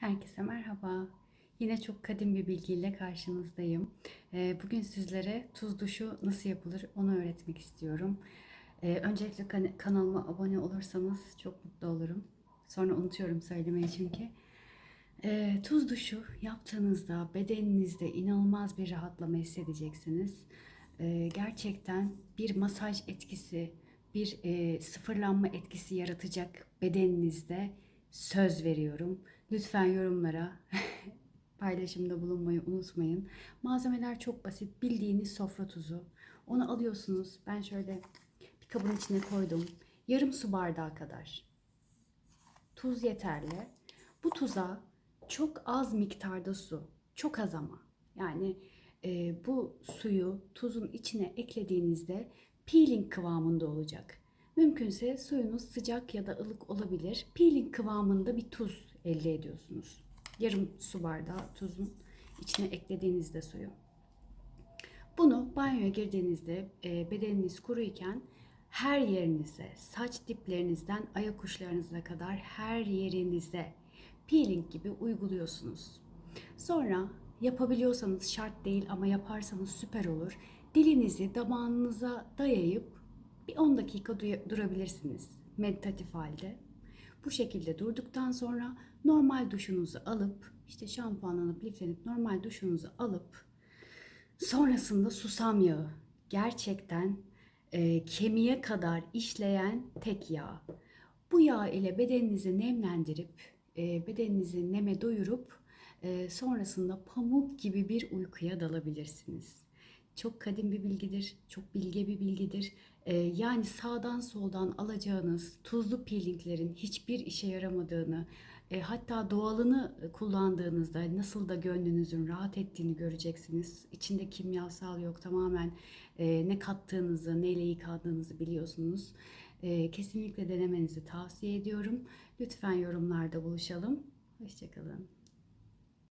Herkese merhaba. Yine çok kadim bir bilgiyle karşınızdayım. Ee, Bugün sizlere tuz duşu nasıl yapılır onu öğretmek istiyorum. Ee, Öncelikle kan- kanalıma abone olursanız çok mutlu olurum. Sonra unutuyorum söylemeyi çünkü. Ee, Tuz duşu yaptığınızda bedeninizde inanılmaz bir rahatlama hissedeceksiniz. Gerçekten bir masaj etkisi, bir e, sıfırlanma etkisi yaratacak bedeninizde söz veriyorum. Lütfen yorumlara paylaşımda bulunmayı unutmayın. Malzemeler çok basit. Bildiğiniz sofra tuzu. Onu alıyorsunuz. Ben şöyle bir kabın içine koydum. Yarım su bardağı kadar. Tuz yeterli. Bu tuza çok az miktarda su. Çok az ama. Yani e, bu suyu tuzun içine eklediğinizde peeling kıvamında olacak. Mümkünse suyunuz sıcak ya da ılık olabilir. Peeling kıvamında bir tuz elde ediyorsunuz. Yarım su bardağı tuzun içine eklediğinizde suyu. Bunu banyoya girdiğinizde e, bedeniniz kuruyken her yerinize, saç diplerinizden ayak uçlarınıza kadar her yerinize peeling gibi uyguluyorsunuz. Sonra yapabiliyorsanız şart değil ama yaparsanız süper olur. Dilinizi damağınıza dayayıp bir 10 dakika durabilirsiniz meditatif halde. Bu şekilde durduktan sonra normal duşunuzu alıp işte şampuanlanıp liflenip normal duşunuzu alıp Sonrasında susam yağı. Gerçekten e, kemiğe kadar işleyen tek yağ. Bu yağ ile bedeninizi nemlendirip, e, bedeninizi neme doyurup e, sonrasında pamuk gibi bir uykuya dalabilirsiniz. Çok kadim bir bilgidir, çok bilge bir bilgidir. E, yani sağdan soldan alacağınız tuzlu peelinglerin hiçbir işe yaramadığını, e, hatta doğalını kullandığınızda nasıl da gönlünüzün rahat ettiğini göreceksiniz. İçinde kimyasal yok, tamamen e, ne kattığınızı, neyle yıkadığınızı biliyorsunuz. E, kesinlikle denemenizi tavsiye ediyorum. Lütfen yorumlarda buluşalım. Hoşçakalın.